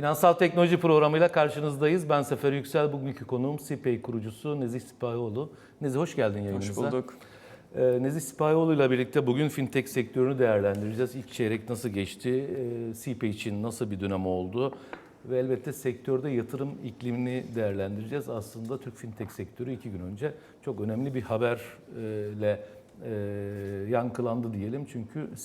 Finansal Teknoloji programıyla karşınızdayız. Ben Sefer Yüksel. Bugünkü konuğum CPAY kurucusu Nezih Sipahioğlu. Nezih hoş geldin yayınımıza. Hoş bulduk. Ee, Nezih Sipahioğlu ile birlikte bugün fintech sektörünü değerlendireceğiz. İlk çeyrek nasıl geçti? Ee, CPAY için nasıl bir dönem oldu? Ve elbette sektörde yatırım iklimini değerlendireceğiz. Aslında Türk fintech sektörü iki gün önce çok önemli bir haberle e, yankılandı diyelim. Çünkü e,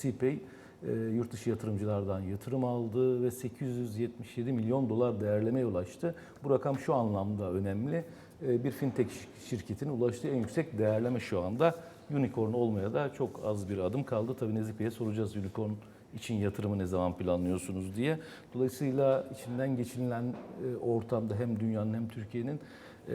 yurt dışı yatırımcılardan yatırım aldı ve 877 milyon dolar değerlemeye ulaştı. Bu rakam şu anlamda önemli. E, Bir fintech şirketin ulaştığı en yüksek değerleme şu anda. Unicorn olmaya da çok az bir adım kaldı. Tabii Nezih Bey'e soracağız unicorn için yatırımı ne zaman planlıyorsunuz diye. Dolayısıyla içinden geçinilen e, ortamda hem dünyanın hem Türkiye'nin e,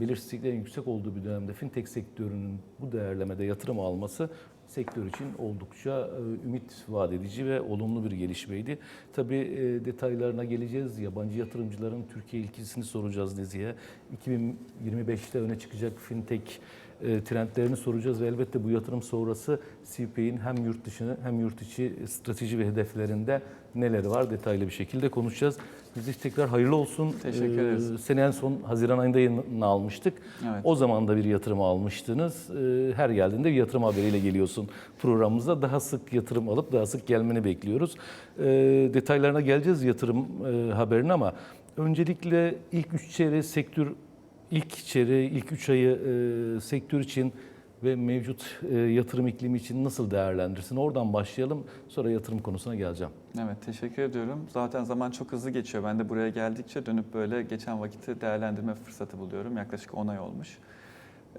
belirsizliklerin yüksek olduğu bir dönemde fintech sektörünün bu değerlemede yatırım alması sektör için oldukça e, ümit vaat edici ve olumlu bir gelişmeydi. Tabii e, detaylarına geleceğiz. Yabancı yatırımcıların Türkiye ilgisini soracağız Nezih'e. 2025'te öne çıkacak fintech trendlerini soracağız ve elbette bu yatırım sonrası CPA'nin hem yurt dışı hem yurt içi strateji ve hedeflerinde neleri var detaylı bir şekilde konuşacağız. Biz tekrar hayırlı olsun. Teşekkür Ee, ederiz. Seni en son Haziran ayında yayınına almıştık. Evet. O zaman da bir yatırım almıştınız. Ee, Her geldiğinde bir yatırım haberiyle geliyorsun programımıza. Daha sık yatırım alıp daha sık gelmeni bekliyoruz. Ee, Detaylarına geleceğiz yatırım e, haberine ama öncelikle ilk üç çeyreği sektör ilk çeyreği, ilk üç ayı e, sektör için ve mevcut e, yatırım iklimi için nasıl değerlendirsin? Oradan başlayalım. Sonra yatırım konusuna geleceğim. Evet teşekkür ediyorum. Zaten zaman çok hızlı geçiyor. Ben de buraya geldikçe dönüp böyle geçen vakiti değerlendirme fırsatı buluyorum. Yaklaşık 10 ay olmuş.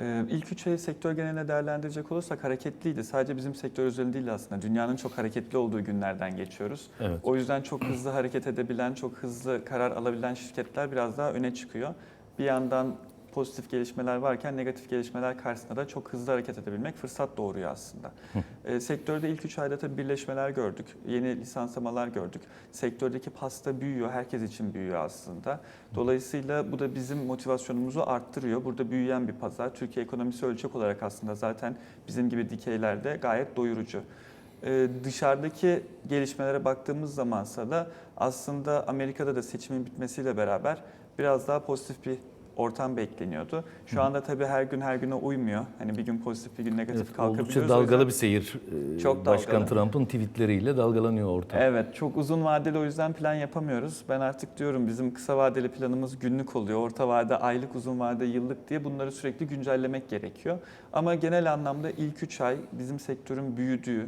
Ee, ilk 3 ayı sektör geneline değerlendirecek olursak hareketliydi. Sadece bizim sektör özelinde değil aslında. Dünyanın çok hareketli olduğu günlerden geçiyoruz. Evet. O yüzden çok hızlı hareket edebilen, çok hızlı karar alabilen şirketler biraz daha öne çıkıyor. Bir yandan pozitif gelişmeler varken negatif gelişmeler karşısında da çok hızlı hareket edebilmek fırsat doğuruyor aslında. E, sektörde ilk 3 ayda tabii birleşmeler gördük. Yeni lisanslamalar gördük. Sektördeki pasta büyüyor, herkes için büyüyor aslında. Dolayısıyla bu da bizim motivasyonumuzu arttırıyor. Burada büyüyen bir pazar. Türkiye ekonomisi ölçek olarak aslında zaten bizim gibi dikeylerde gayet doyurucu. Ee, dışarıdaki gelişmelere baktığımız zamansa da aslında Amerika'da da seçimin bitmesiyle beraber biraz daha pozitif bir ortam bekleniyordu. Şu anda tabii her gün her güne uymuyor. Hani bir gün pozitif bir gün negatif Evet, kalkabiliyoruz. oldukça dalgalı bir seyir. e, Çok Başkan. Trump'ın tweetleriyle dalgalanıyor ortam. Evet, çok uzun vadeli o yüzden plan yapamıyoruz. Ben artık diyorum bizim kısa vadeli planımız günlük oluyor. Orta vade aylık, uzun vade yıllık diye bunları sürekli güncellemek gerekiyor. Ama genel anlamda ilk 3 ay bizim sektörün büyüdüğü,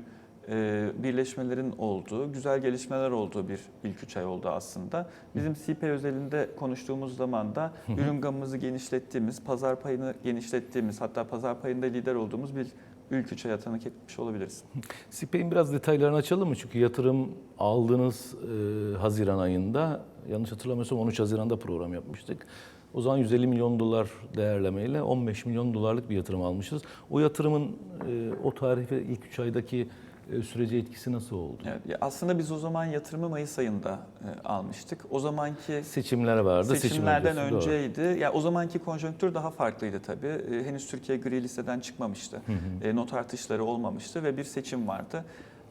birleşmelerin olduğu, güzel gelişmeler olduğu bir ilk 3 ay oldu aslında. Bizim CP özelinde konuştuğumuz zaman da ürün gamımızı genişlettiğimiz, pazar payını genişlettiğimiz, hatta pazar payında lider olduğumuz bir ilk 3 aya tanık etmiş olabiliriz. CPA'nin biraz detaylarını açalım mı? Çünkü yatırım aldığınız e, Haziran ayında, yanlış hatırlamıyorsam 13 Haziran'da program yapmıştık. O zaman 150 milyon dolar değerlemeyle 15 milyon dolarlık bir yatırım almışız. O yatırımın e, o tarih ve ilk 3 aydaki e, sürece etkisi nasıl oldu? Evet, ya aslında biz o zaman yatırımı Mayıs ayında e, almıştık. O zamanki Seçimler vardı. seçim seçimlerden doğru. önceydi. Ya o zamanki konjonktür daha farklıydı tabii. E, henüz Türkiye gri listeden çıkmamıştı. E, not artışları olmamıştı ve bir seçim vardı.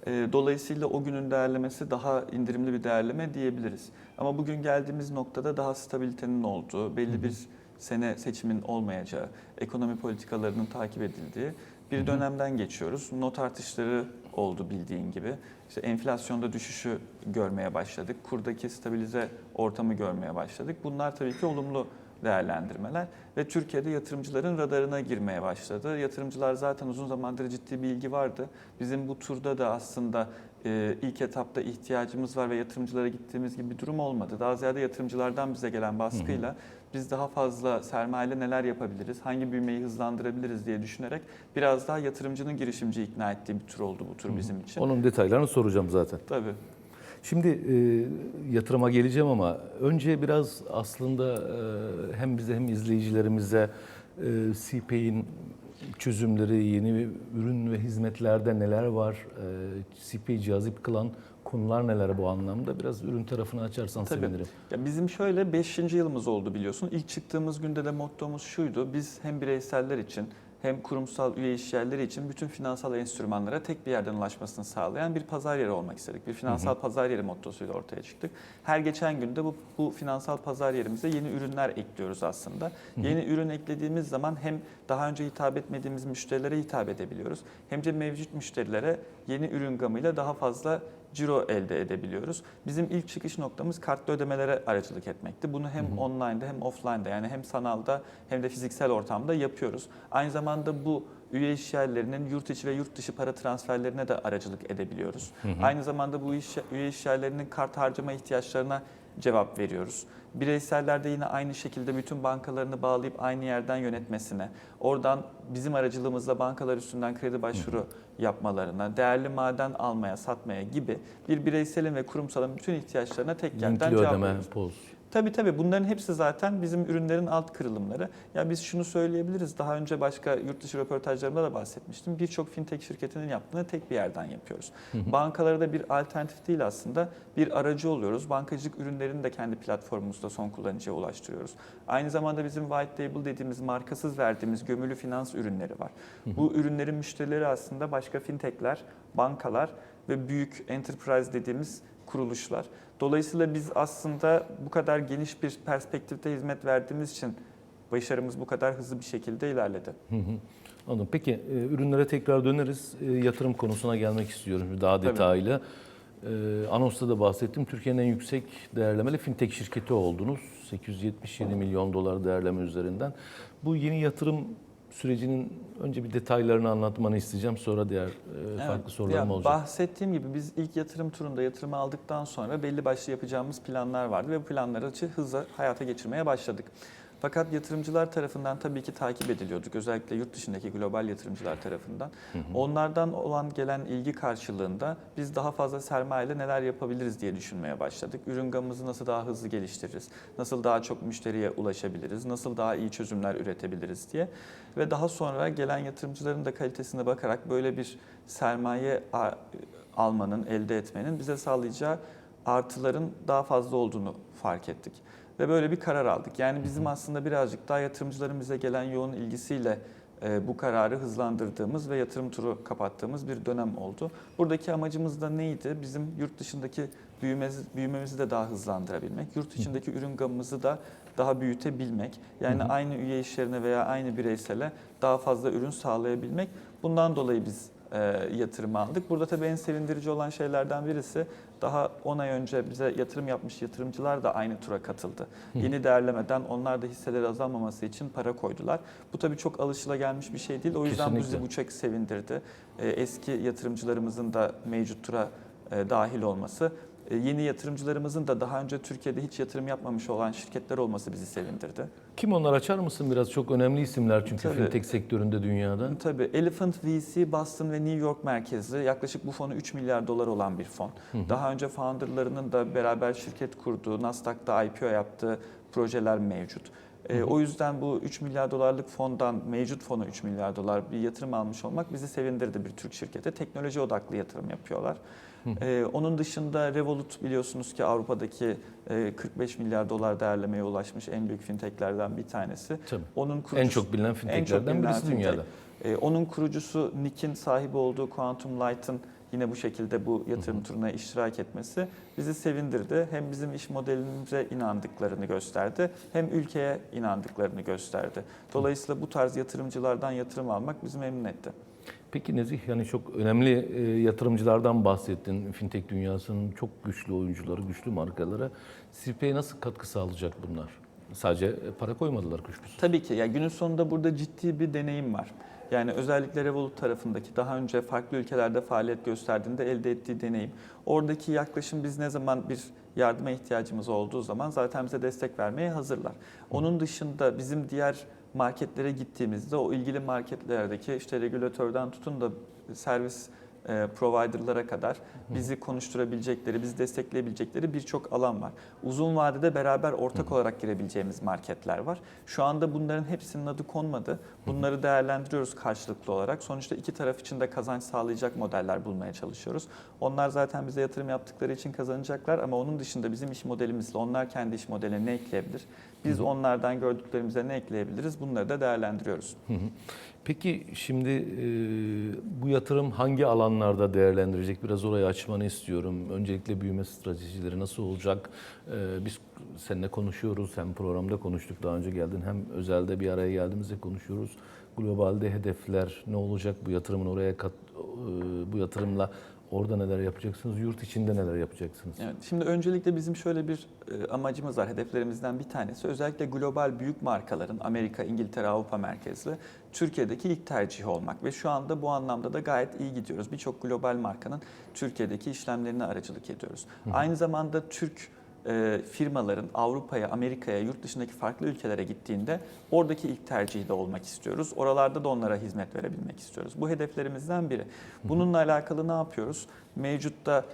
E, dolayısıyla o günün değerlemesi daha indirimli bir değerleme diyebiliriz. Ama bugün geldiğimiz noktada daha stabilitenin olduğu, belli bir sene seçimin olmayacağı, ekonomi politikalarının takip edildiği bir dönemden geçiyoruz. Not artışları oldu bildiğin gibi. İşte enflasyonda düşüşü görmeye başladık. Kurdaki stabilize ortamı görmeye başladık. Bunlar tabii ki olumlu değerlendirmeler ve Türkiye'de yatırımcıların radarına girmeye başladı. Yatırımcılar zaten uzun zamandır ciddi bir ilgi vardı. Bizim bu turda da aslında e, ilk etapta ihtiyacımız var ve yatırımcılara gittiğimiz gibi bir durum olmadı. Daha ziyade yatırımcılardan bize gelen baskıyla biz daha fazla sermayeyle neler yapabiliriz, hangi büyümeyi hızlandırabiliriz diye düşünerek biraz daha yatırımcının girişimci ikna ettiği bir tur oldu bu tur bizim için. Onun detaylarını soracağım zaten. Tabii. Şimdi e, yatırıma geleceğim ama önce biraz aslında e, hem bize hem izleyicilerimize e, CPA'in çözümleri, yeni ürün ve hizmetlerde neler var, e, CPA'yı cazip kılan konular neler bu anlamda? Biraz ürün tarafını açarsan Tabii. sevinirim. Ya bizim şöyle 5. yılımız oldu biliyorsun. İlk çıktığımız günde de mottomuz şuydu. Biz hem bireyseller için hem kurumsal üye işyerleri için bütün finansal enstrümanlara tek bir yerden ulaşmasını sağlayan bir pazar yeri olmak istedik. Bir finansal pazar yeri mottosuyla ortaya çıktık. Her geçen günde bu, bu finansal pazar yerimize yeni ürünler ekliyoruz aslında. Yeni ürün eklediğimiz zaman hem daha önce hitap etmediğimiz müşterilere hitap edebiliyoruz. Hem de mevcut müşterilere yeni ürün gamıyla daha fazla ciro elde edebiliyoruz. Bizim ilk çıkış noktamız kartlı ödemelere aracılık etmekti. Bunu hem online'da hem offline'da yani hem sanalda hem de fiziksel ortamda yapıyoruz. Aynı zamanda bu üye işyerlerinin yurt içi ve yurt dışı para transferlerine de aracılık edebiliyoruz. Aynı zamanda bu iş, üye işyerlerinin kart harcama ihtiyaçlarına cevap veriyoruz. Bireysellerde yine aynı şekilde bütün bankalarını bağlayıp aynı yerden yönetmesine, oradan bizim aracılığımızla bankalar üstünden kredi başvuru yapmalarına, değerli maden almaya, satmaya gibi bir bireyselin ve kurumsalın bütün ihtiyaçlarına tek yerden Linkli cevap ödeme, veriyoruz. poz. Tabii tabii bunların hepsi zaten bizim ürünlerin alt kırılımları. Ya biz şunu söyleyebiliriz. Daha önce başka yurt dışı röportajlarımda da bahsetmiştim. Birçok fintech şirketinin yaptığını tek bir yerden yapıyoruz. Bankalara da bir alternatif değil aslında. Bir aracı oluyoruz. Bankacılık ürünlerini de kendi platformumuzda son kullanıcıya ulaştırıyoruz. Aynı zamanda bizim white label dediğimiz markasız verdiğimiz gömülü finans ürünleri var. Bu ürünlerin müşterileri aslında başka fintechler, bankalar ve büyük enterprise dediğimiz kuruluşlar. Dolayısıyla biz aslında bu kadar geniş bir perspektifte hizmet verdiğimiz için başarımız bu kadar hızlı bir şekilde ilerledi. Hı hı. Anladım. Peki e, ürünlere tekrar döneriz. E, yatırım konusuna gelmek istiyorum daha Tabii. detaylı. E, anonsta da bahsettim. Türkiye'nin en yüksek değerlemeli fintech şirketi oldunuz. 877 milyon dolar değerleme üzerinden. Bu yeni yatırım sürecinin önce bir detaylarını anlatmanı isteyeceğim. Sonra diğer e, farklı Evet. sorularım Ya olacak. Bahsettiğim gibi biz ilk yatırım turunda yatırımı aldıktan sonra belli başlı yapacağımız planlar vardı ve bu planları hızla hayata geçirmeye başladık. Fakat yatırımcılar tarafından tabii ki takip ediliyorduk. Özellikle yurt dışındaki global yatırımcılar tarafından. Onlardan olan gelen ilgi karşılığında biz daha fazla sermayeyle neler yapabiliriz diye düşünmeye başladık. Ürün gamımızı nasıl daha hızlı geliştiririz? Nasıl daha çok müşteriye ulaşabiliriz? Nasıl daha iyi çözümler üretebiliriz diye. Ve daha sonra gelen yatırımcıların da kalitesine bakarak böyle bir sermaye almanın, elde etmenin bize sağlayacağı artıların daha fazla olduğunu fark ettik. Ve böyle bir karar aldık. Yani bizim aslında birazcık daha yatırımcıların bize gelen yoğun ilgisiyle e, bu kararı hızlandırdığımız ve yatırım turu kapattığımız bir dönem oldu. Buradaki amacımız da neydi? Bizim yurt dışındaki büyümemizi, büyümemizi de daha hızlandırabilmek, yurt içindeki ürün gamımızı da daha büyütebilmek. Yani Hı hı. aynı üye işlerine veya aynı bireysele daha fazla ürün sağlayabilmek. Bundan dolayı biz e, yatırım aldık. Burada tabii en sevindirici olan şeylerden birisi daha 10 ay önce bize yatırım yapmış yatırımcılar da aynı tura katıldı. Yeni değerlemeden onlar da hisseleri azalmaması için para koydular. Bu tabii çok alışılagelmiş bir şey değil. O yüzden bizi Kesinlikle. bu çok sevindirdi. E, eski yatırımcılarımızın da mevcut tura e, dahil olması, yeni yatırımcılarımızın da daha önce Türkiye'de hiç yatırım yapmamış olan şirketler olması bizi sevindirdi. Kim onlar açar mısın biraz? Çok önemli isimler çünkü Tabii. fintech sektöründe dünyada. Tabii Elephant VC Boston ve New York merkezli yaklaşık bu fonu 3 milyar dolar olan bir fon. Daha önce founderlarının da beraber şirket kurduğu, Nasdaq'ta IPO yaptığı projeler mevcut. Ee, o yüzden bu 3 milyar dolarlık fondan mevcut fonu 3 milyar dolar bir yatırım almış olmak bizi sevindirdi bir Türk şirkete. Teknoloji odaklı yatırım yapıyorlar. Ee, onun dışında Revolut biliyorsunuz ki Avrupa'daki e, 45 milyar dolar değerlemeye ulaşmış en büyük fintechlerden bir tanesi. Tabii. Onun En çok bilinen fintechlerden bilinen birisi fintech. dünyada. Ee, onun kurucusu Nick'in sahibi olduğu Quantum Light'ın yine bu şekilde bu yatırım turuna iştirak etmesi bizi sevindirdi. Hem bizim iş modelimize inandıklarını gösterdi hem ülkeye inandıklarını gösterdi. Dolayısıyla bu tarz yatırımcılardan yatırım almak bizi memnun etti. Peki Nezih yani çok önemli e, yatırımcılardan bahsettin. Fintech dünyasının çok güçlü oyuncuları, güçlü markalara. CP'ye nasıl katkı sağlayacak bunlar? Sadece para koymadılar kuşkusuz. Tabii ki. Ya günün sonunda burada ciddi bir deneyim var. Yani özellikle Revolut tarafındaki daha önce farklı ülkelerde faaliyet gösterdiğinde elde ettiği deneyim. Oradaki yaklaşım biz ne zaman bir yardıma ihtiyacımız olduğu zaman zaten bize destek vermeye hazırlar. Onun dışında bizim diğer marketlere gittiğimizde o ilgili marketlerdeki işte regülatörden tutun da servis e, providerlara kadar bizi konuşturabilecekleri, bizi destekleyebilecekleri birçok alan var. Uzun vadede beraber ortak olarak girebileceğimiz marketler var. Şu anda bunların hepsinin adı konmadı. Bunları değerlendiriyoruz karşılıklı olarak. Sonuçta iki taraf için de kazanç sağlayacak modeller bulmaya çalışıyoruz. Onlar zaten bize yatırım yaptıkları için kazanacaklar ama onun dışında bizim iş modelimizle onlar kendi iş modeline ne ekleyebilir? Biz onlardan gördüklerimize ne ekleyebiliriz? Bunları da değerlendiriyoruz. Peki şimdi e, bu yatırım hangi alanlarda değerlendirecek? Biraz orayı açmanı istiyorum. Öncelikle büyüme stratejileri nasıl olacak? E, biz seninle konuşuyoruz, hem programda konuştuk daha önce geldin, hem özelde bir araya geldiğimizde konuşuyoruz. Globalde hedefler ne olacak? Bu yatırımın oraya kat, e, bu yatırımla orada neler yapacaksınız? Yurt içinde neler yapacaksınız? Evet, şimdi öncelikle bizim şöyle bir e, amacımız var. Hedeflerimizden bir tanesi özellikle global büyük markaların Amerika, İngiltere, Avrupa merkezli Türkiye'deki ilk tercihi olmak ve şu anda bu anlamda da gayet iyi gidiyoruz. Birçok global markanın Türkiye'deki işlemlerine aracılık ediyoruz. Aynı zamanda Türk e, firmaların Avrupa'ya, Amerika'ya, yurt dışındaki farklı ülkelere gittiğinde oradaki ilk tercihi de olmak istiyoruz. Oralarda da onlara hizmet verebilmek istiyoruz. Bu hedeflerimizden biri. Bununla alakalı ne yapıyoruz? Mevcutta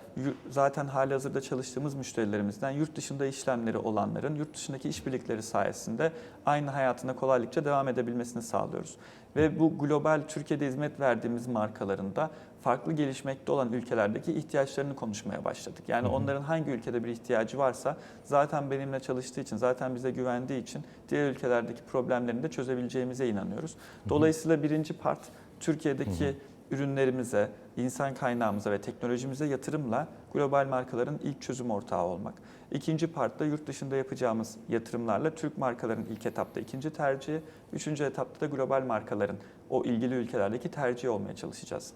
zaten halihazırda çalıştığımız müşterilerimizden yurt dışında işlemleri olanların yurt dışındaki işbirlikleri sayesinde aynı hayatına kolaylıkça devam edebilmesini sağlıyoruz. Ve bu global Türkiye'de hizmet verdiğimiz markaların da farklı gelişmekte olan ülkelerdeki ihtiyaçlarını konuşmaya başladık. Yani onların hangi ülkede bir ihtiyacı varsa zaten benimle çalıştığı için, zaten bize güvendiği için diğer ülkelerdeki problemlerini de çözebileceğimize inanıyoruz. Dolayısıyla birinci part Türkiye'deki ürünlerimize, insan kaynağımıza ve teknolojimize yatırımla global markaların ilk çözüm ortağı olmak. İkinci partta yurt dışında yapacağımız yatırımlarla Türk markaların ilk etapta ikinci tercihi, üçüncü etapta da global markaların o ilgili ülkelerdeki tercihi olmaya çalışacağız.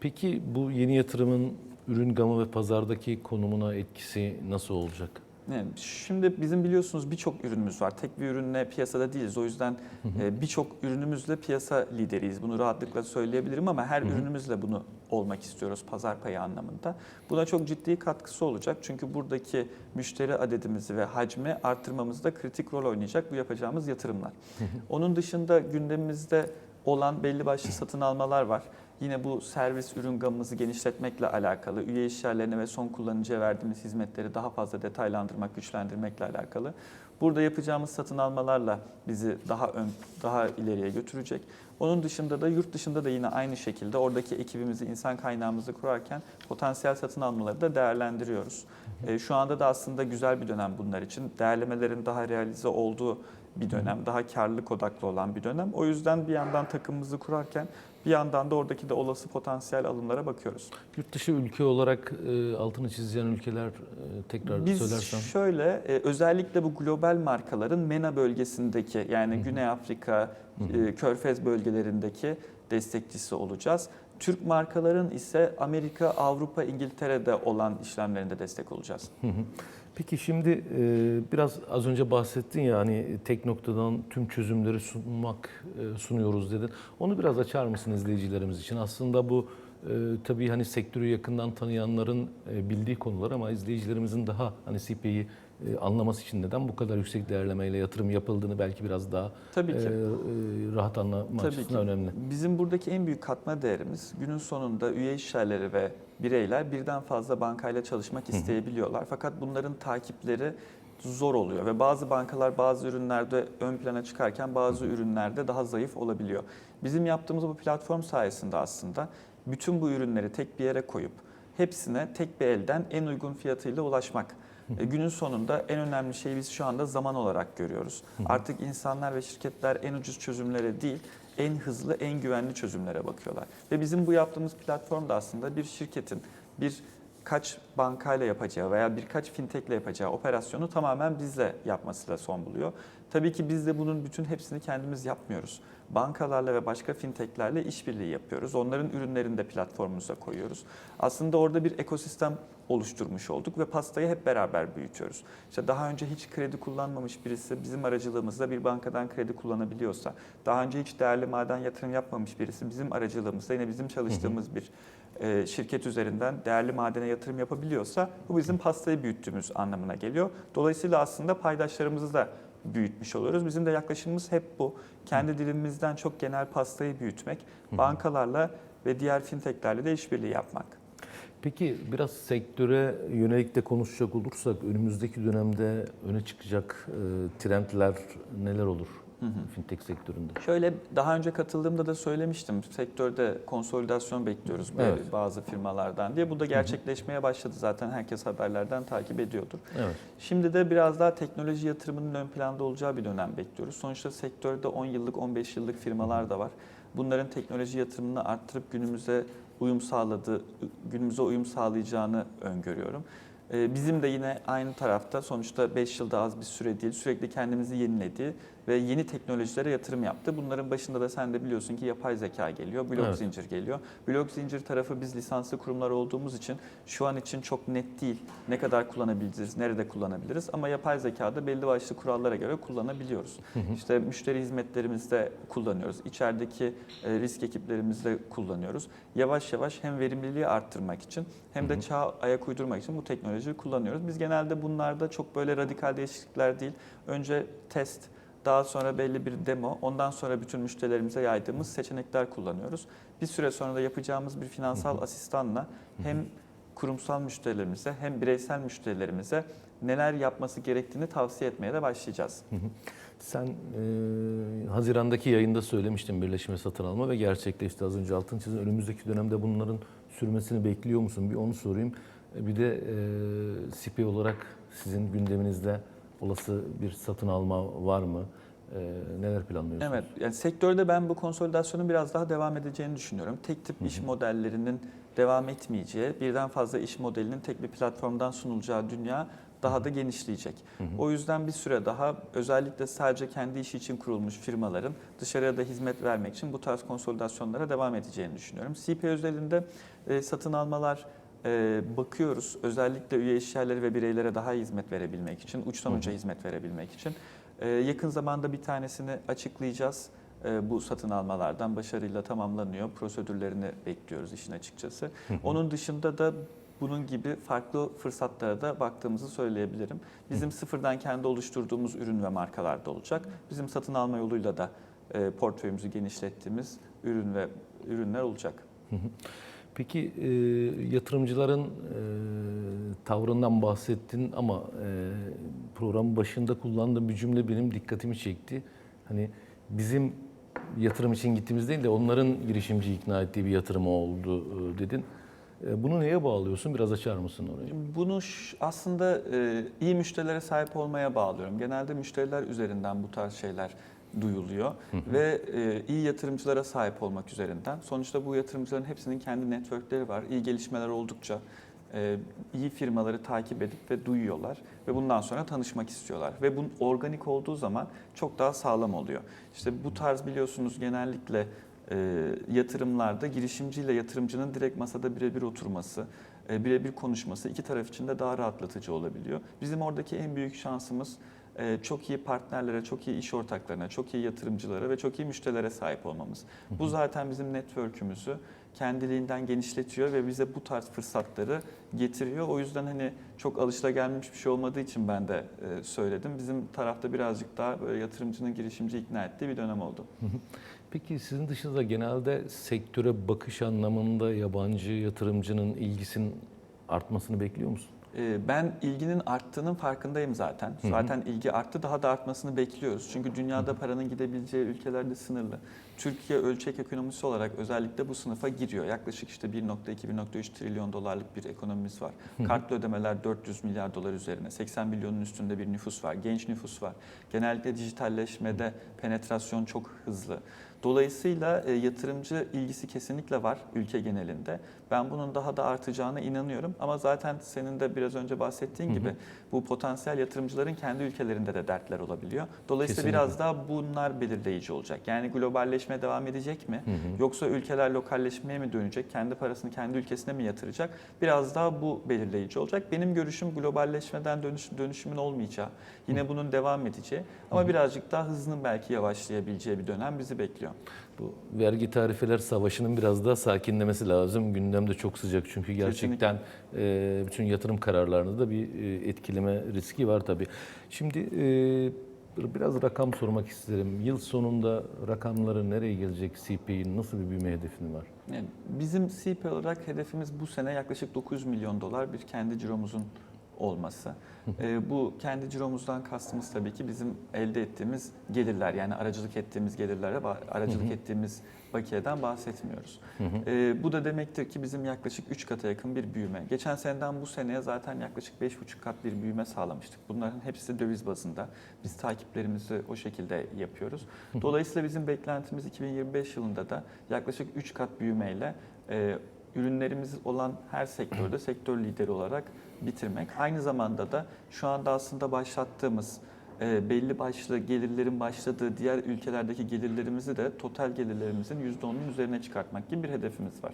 Peki bu yeni yatırımın ürün gamı ve pazardaki konumuna etkisi nasıl olacak? Şimdi bizim biliyorsunuz birçok ürünümüz var. Tek bir ürünle piyasada değiliz. O yüzden e, birçok ürünümüzle piyasa lideriyiz. Bunu rahatlıkla söyleyebilirim ama her ürünümüzle bunu olmak istiyoruz pazar payı anlamında. Buna çok ciddi katkısı olacak. Çünkü buradaki müşteri adedimizi ve hacmi arttırmamızda kritik rol oynayacak bu yapacağımız yatırımlar. Onun dışında gündemimizde olan belli başlı satın almalar var. Yine bu servis ürün gamımızı genişletmekle alakalı, üye işyerlerine ve son kullanıcıya verdiğimiz hizmetleri daha fazla detaylandırmak, güçlendirmekle alakalı. Burada yapacağımız satın almalarla bizi daha ön, daha ileriye götürecek. Onun dışında da yurt dışında da yine aynı şekilde oradaki ekibimizi, insan kaynağımızı kurarken potansiyel satın almaları da değerlendiriyoruz. E, şu anda da aslında güzel bir dönem bunlar için. Değerlemelerin daha realize olduğu bir dönem, daha karlılık odaklı olan bir dönem. O yüzden bir yandan takımımızı kurarken bir yandan da oradaki de olası potansiyel alımlara bakıyoruz. Yurt dışı ülke olarak e, altını çizilen ülkeler e, tekrar Biz söylersen. şöyle e, özellikle bu global markaların MENA bölgesindeki yani Güney Afrika, e, Körfez bölgelerindeki destekçisi olacağız. Türk markaların ise Amerika, Avrupa, İngiltere'de olan işlemlerinde destek olacağız. Hı hı. Peki şimdi e, biraz az önce bahsettin ya hani tek noktadan tüm çözümleri sunmak e, sunuyoruz dedin. Onu biraz açar mısın izleyicilerimiz için? Aslında bu e, tabii hani sektörü yakından tanıyanların bildiği konular ama izleyicilerimizin daha hani CP'yi e, anlaması için neden bu kadar yüksek değerlemeyle yatırım yapıldığını belki biraz daha Tabii e, ki. e, rahat anlamak Tabii açısından ki. önemli. Bizim buradaki en büyük katma değerimiz günün sonunda üye işyerleri ve bireyler birden fazla bankayla çalışmak isteyebiliyorlar. Fakat bunların takipleri zor oluyor ve bazı bankalar bazı ürünlerde ön plana çıkarken bazı ürünlerde daha zayıf olabiliyor. Bizim yaptığımız bu platform sayesinde aslında bütün bu ürünleri tek bir yere koyup hepsine tek bir elden en uygun fiyatıyla ulaşmak. E, Günün sonunda en önemli şeyi biz şu anda zaman olarak görüyoruz. Artık insanlar ve şirketler en ucuz çözümlere değil, en hızlı, en güvenli çözümlere bakıyorlar. Ve bizim bu yaptığımız platform da aslında bir şirketin bir kaç bankayla yapacağı veya birkaç fintechle yapacağı operasyonu tamamen bizle yapmasıyla son buluyor. Tabii ki biz de bunun bütün hepsini kendimiz yapmıyoruz. Bankalarla ve başka fintechlerle işbirliği yapıyoruz. Onların ürünlerini de platformumuza koyuyoruz. Aslında orada bir ekosistem oluşturmuş olduk ve pastayı hep beraber büyütüyoruz. İşte daha önce hiç kredi kullanmamış birisi bizim aracılığımızla bir bankadan kredi kullanabiliyorsa, daha önce hiç değerli maden yatırım yapmamış birisi bizim aracılığımızla yine bizim çalıştığımız bir e, şirket üzerinden değerli madene yatırım yapabiliyorsa bu bizim pastayı büyüttüğümüz anlamına geliyor. Dolayısıyla aslında paydaşlarımızı da büyütmüş oluyoruz. Bizim de yaklaşımımız hep bu. Kendi dilimimizden çok genel pastayı büyütmek, bankalarla ve diğer fintechlerle de işbirliği yapmak. Peki biraz sektöre yönelik de konuşacak olursak önümüzdeki dönemde öne çıkacak e, trendler neler olur fintech sektöründe? Şöyle daha önce katıldığımda da söylemiştim. Sektörde konsolidasyon bekliyoruz böyle Evet. bazı firmalardan diye. Bu da gerçekleşmeye başladı zaten. Herkes haberlerden takip ediyordur. Evet. Şimdi de biraz daha teknoloji yatırımının ön planda olacağı bir dönem bekliyoruz. Sonuçta sektörde 10 yıllık, 15 yıllık firmalar da var. bunların teknoloji yatırımını arttırıp günümüze uyum sağladığı, günümüze uyum sağlayacağını öngörüyorum. Ee, Bizim de yine aynı tarafta sonuçta 5 yılda az bir süre değil, sürekli kendimizi yenilediği ve yeni teknolojilere yatırım yaptı. Bunların başında da sen de biliyorsun ki yapay zeka geliyor, blok Evet. zincir geliyor. Blok zincir tarafı biz lisanslı kurumlar olduğumuz için şu an için çok net değil. Ne kadar kullanabiliriz, nerede kullanabiliriz ama yapay zekada belli başlı kurallara göre kullanabiliyoruz. İşte müşteri hizmetlerimizde kullanıyoruz. İçerideki e, risk ekiplerimizde kullanıyoruz. Yavaş yavaş hem verimliliği arttırmak için hem de çağa ayak uydurmak için bu teknolojiyi kullanıyoruz. Biz genelde bunlarda çok böyle radikal değişiklikler değil. Önce test, daha sonra belli bir demo, ondan sonra bütün müşterilerimize yaydığımız seçenekler kullanıyoruz. Bir süre sonra da yapacağımız bir finansal asistanla hem kurumsal müşterilerimize hem bireysel müşterilerimize neler yapması gerektiğini tavsiye etmeye de başlayacağız. Sen e, Haziran'daki yayında söylemiştin birleşme satın alma ve gerçekleşti az önce altın çizin. Önümüzdeki dönemde bunların sürmesini bekliyor musun? Bir onu sorayım. E, Bir de e, CP olarak sizin gündeminizde olası bir satın alma var mı? E, neler planlıyorsunuz? Evet, yani sektörde ben bu konsolidasyonun biraz daha devam edeceğini düşünüyorum. Tek tip iş modellerinin devam etmeyeceği, birden fazla iş modelinin tek bir platformdan sunulacağı dünya daha da genişleyecek. O yüzden bir süre daha özellikle sadece kendi işi için kurulmuş firmaların dışarıya da hizmet vermek için bu tarz konsolidasyonlara devam edeceğini düşünüyorum. CP özelinde e, satın almalar e, bakıyoruz. Özellikle üye işyerleri ve bireylere daha iyi hizmet verebilmek için, uçtan uca hizmet verebilmek için. E, yakın zamanda bir tanesini açıklayacağız. E, bu satın almalardan başarıyla tamamlanıyor. Prosedürlerini bekliyoruz işin açıkçası. Onun dışında da bunun gibi farklı fırsatlara da baktığımızı söyleyebilirim. Bizim sıfırdan kendi oluşturduğumuz ürün ve markalar da olacak. Bizim satın alma yoluyla da e, portföyümüzü genişlettiğimiz ürün ve ürünler olacak. Peki e, yatırımcıların e, tavrından bahsettin ama e, programın başında kullandığım bir cümle benim dikkatimi çekti. Hani bizim yatırım için gittiğimiz değil de onların girişimci ikna ettiği bir yatırım oldu e, dedin. E, bunu neye bağlıyorsun? Biraz açar mısın orayı? Bunu aslında e, iyi müşterilere sahip olmaya bağlıyorum. Genelde müşteriler üzerinden bu tarz şeyler duyuluyor ve e, iyi yatırımcılara sahip olmak üzerinden. Sonuçta bu yatırımcıların hepsinin kendi networkleri var. İyi gelişmeler oldukça e, iyi firmaları takip edip ve duyuyorlar ve bundan sonra tanışmak istiyorlar. Ve bu organik olduğu zaman çok daha sağlam oluyor. İşte bu tarz biliyorsunuz genellikle e, yatırımlarda girişimciyle yatırımcının direkt masada birebir oturması, e, birebir konuşması iki taraf için de daha rahatlatıcı olabiliyor. Bizim oradaki en büyük şansımız çok iyi partnerlere, çok iyi iş ortaklarına, çok iyi yatırımcılara ve çok iyi müşterilere sahip olmamız. Bu zaten bizim network'ümüzü kendiliğinden genişletiyor ve bize bu tarz fırsatları getiriyor. O yüzden hani çok alışılagelmiş bir şey olmadığı için ben de e, söyledim. Bizim tarafta birazcık daha böyle yatırımcının girişimci ikna ettiği bir dönem oldu. Peki sizin dışında genelde sektöre bakış anlamında yabancı yatırımcının ilgisinin artmasını bekliyor musun? Ee, Ben ilginin arttığının farkındayım zaten. Zaten ilgi arttı, daha da artmasını bekliyoruz. Çünkü dünyada paranın gidebileceği ülkelerde sınırlı. Türkiye ölçek ekonomisi olarak özellikle bu sınıfa giriyor. Yaklaşık işte 1.2-1.3 trilyon dolarlık bir ekonomimiz var. Kartlı ödemeler 400 milyar dolar üzerine. 80 milyonun üstünde bir nüfus var. Genç nüfus var. Genellikle dijitalleşmede penetrasyon çok hızlı. Dolayısıyla e, yatırımcı ilgisi kesinlikle var ülke genelinde. Ben bunun daha da artacağına inanıyorum. Ama zaten senin de biraz önce bahsettiğin gibi bu potansiyel yatırımcıların kendi ülkelerinde de dertler olabiliyor. Dolayısıyla Kesinlikle. biraz daha bunlar belirleyici olacak. Yani globalleşme devam edecek mi? Yoksa ülkeler lokalleşmeye mi dönecek? Kendi parasını kendi ülkesine mi yatıracak? Biraz daha bu belirleyici olacak. Benim görüşüm globalleşmeden dönüş, dönüşümün olmayacağı. Yine bunun devam edeceği ama birazcık daha hızının belki yavaşlayabileceği bir dönem bizi bekliyor. Bu vergi tarifeler savaşının biraz daha sakinlemesi lazım. Gündemde çok sıcak çünkü gerçekten e, bütün yatırım kararlarında da bir e, etkileme riski var tabii. Şimdi e, biraz rakam sormak isterim. Yıl sonunda rakamları nereye gelecek CP'nin nasıl bir büyüme hedefin var? Yani bizim CP olarak hedefimiz bu sene yaklaşık 900 milyon dolar bir kendi ciromuzun olması. E, bu kendi ciromuzdan kastımız tabii ki bizim elde ettiğimiz gelirler yani aracılık ettiğimiz gelirlere aracılık ettiğimiz bakiyeden bahsetmiyoruz. E, bu da demektir ki bizim yaklaşık 3 kata yakın bir büyüme. Geçen seneden bu seneye zaten yaklaşık 5,5 kat bir büyüme sağlamıştık. Bunların hepsi döviz bazında. Biz takiplerimizi o şekilde yapıyoruz. Dolayısıyla bizim beklentimiz 2025 yılında da yaklaşık 3 kat büyümeyle e, ürünlerimiz olan her sektörde sektör lideri olarak bitirmek. Aynı zamanda da şu anda aslında başlattığımız e, belli başlı gelirlerin başladığı diğer ülkelerdeki gelirlerimizi de total gelirlerimizin %10'un üzerine çıkartmak gibi bir hedefimiz var.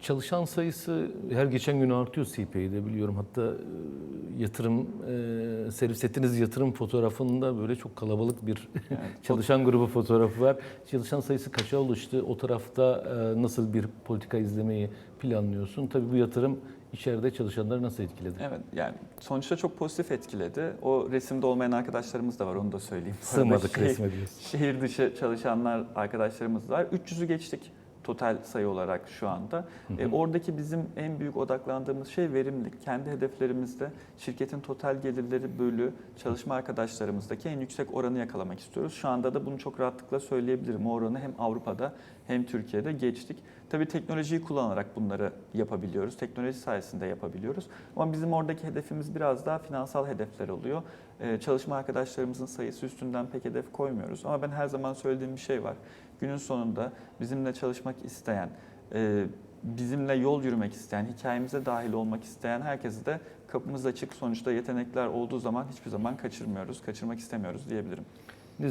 Çalışan sayısı her geçen gün artıyor CP'de biliyorum. Hatta e, yatırım, e, servis ettiğiniz yatırım fotoğrafında böyle çok kalabalık bir Yani çalışan grubu fotoğrafı var. Çalışan sayısı kaça oluştu? O tarafta e, nasıl bir politika izlemeyi planlıyorsun? Tabii bu yatırım içeride çalışanları nasıl etkiledi? Evet yani sonuçta çok pozitif etkiledi. O resimde olmayan arkadaşlarımız da var onu da söyleyeyim. Sığmadık şehir- resme diyorsun. Şehir dışı çalışanlar arkadaşlarımız var. 300'ü geçtik total sayı olarak şu anda. E, oradaki bizim en büyük odaklandığımız şey verimlilik. Kendi hedeflerimizde şirketin total gelirleri bölü çalışma arkadaşlarımızdaki en yüksek oranı yakalamak istiyoruz. Şu anda da bunu çok rahatlıkla söyleyebilirim. O oranı hem Avrupa'da hem Türkiye'de geçtik. Tabii teknolojiyi kullanarak bunları yapabiliyoruz. Teknoloji sayesinde yapabiliyoruz. Ama bizim oradaki hedefimiz biraz daha finansal hedefler oluyor. Ee, çalışma arkadaşlarımızın sayısı üstünden pek hedef koymuyoruz. Ama ben her zaman söylediğim bir şey var. Günün sonunda bizimle çalışmak isteyen, e, bizimle yol yürümek isteyen, hikayemize dahil olmak isteyen herkese de kapımız açık. Sonuçta yetenekler olduğu zaman hiçbir zaman kaçırmıyoruz, kaçırmak istemiyoruz diyebilirim.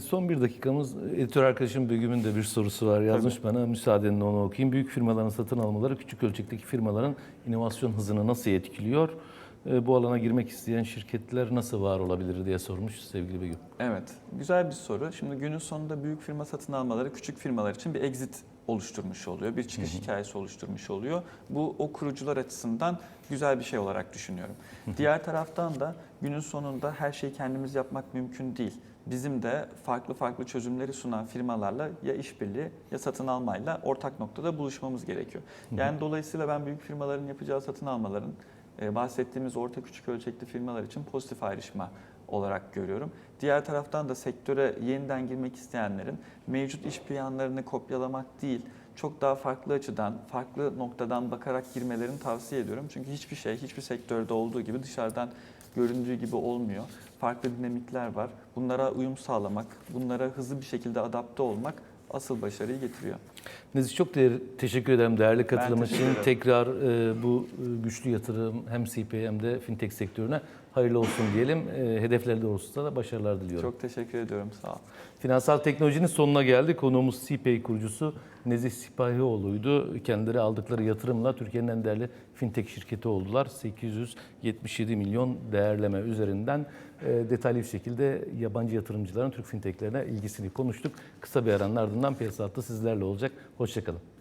Son bir dakikamız. Editör arkadaşım Begüm'ün de bir sorusu var. Yazmış bana. Müsaadenle onu okuyayım. Büyük firmaların satın almaları küçük ölçekteki firmaların inovasyon hızını nasıl etkiliyor? E, Bu alana girmek isteyen şirketler nasıl var olabilir diye sormuş sevgili Begüm. Evet, güzel bir soru. Şimdi günün sonunda büyük firma satın almaları küçük firmalar için bir exit oluşturmuş oluyor. Bir çıkış hikayesi oluşturmuş oluyor. Bu o kurucular açısından güzel bir şey olarak düşünüyorum. Diğer taraftan da günün sonunda her şeyi kendimiz yapmak mümkün değil. Bizim de farklı farklı çözümleri sunan firmalarla ya işbirliği ya satın almayla ortak noktada buluşmamız gerekiyor. Yani dolayısıyla ben büyük firmaların yapacağı satın almaların e, bahsettiğimiz orta küçük ölçekli firmalar için pozitif ayrışma olarak görüyorum. Diğer taraftan da sektöre yeniden girmek isteyenlerin mevcut iş planlarını kopyalamak değil, çok daha farklı açıdan, farklı noktadan bakarak girmelerini tavsiye ediyorum. Çünkü hiçbir şey, hiçbir sektörde olduğu gibi dışarıdan göründüğü gibi olmuyor. Farklı dinamikler var. Bunlara uyum sağlamak, bunlara hızlı bir şekilde adapte olmak asıl başarıyı getiriyor. Nezih çok değer, teşekkür ederim değerli katılım için. Tekrar e, bu e, güçlü yatırım hem CP hem de fintech sektörüne hayırlı olsun diyelim. E, hedefleri doğrultusunda da başarılar diliyorum. Çok teşekkür ediyorum. Sağ ol. Finansal teknolojinin sonuna geldik. Konuğumuz CPay kurucusu Nezih Sipahioğlu'ydu. Kendileri aldıkları yatırımla Türkiye'nin en değerli fintech şirketi oldular. 877 milyon değerleme üzerinden e, detaylı bir şekilde yabancı yatırımcıların Türk fintechlerine ilgisini konuştuk. Kısa bir aranın ardından piyasa hattı sizlerle olacak. Hoşçakalın.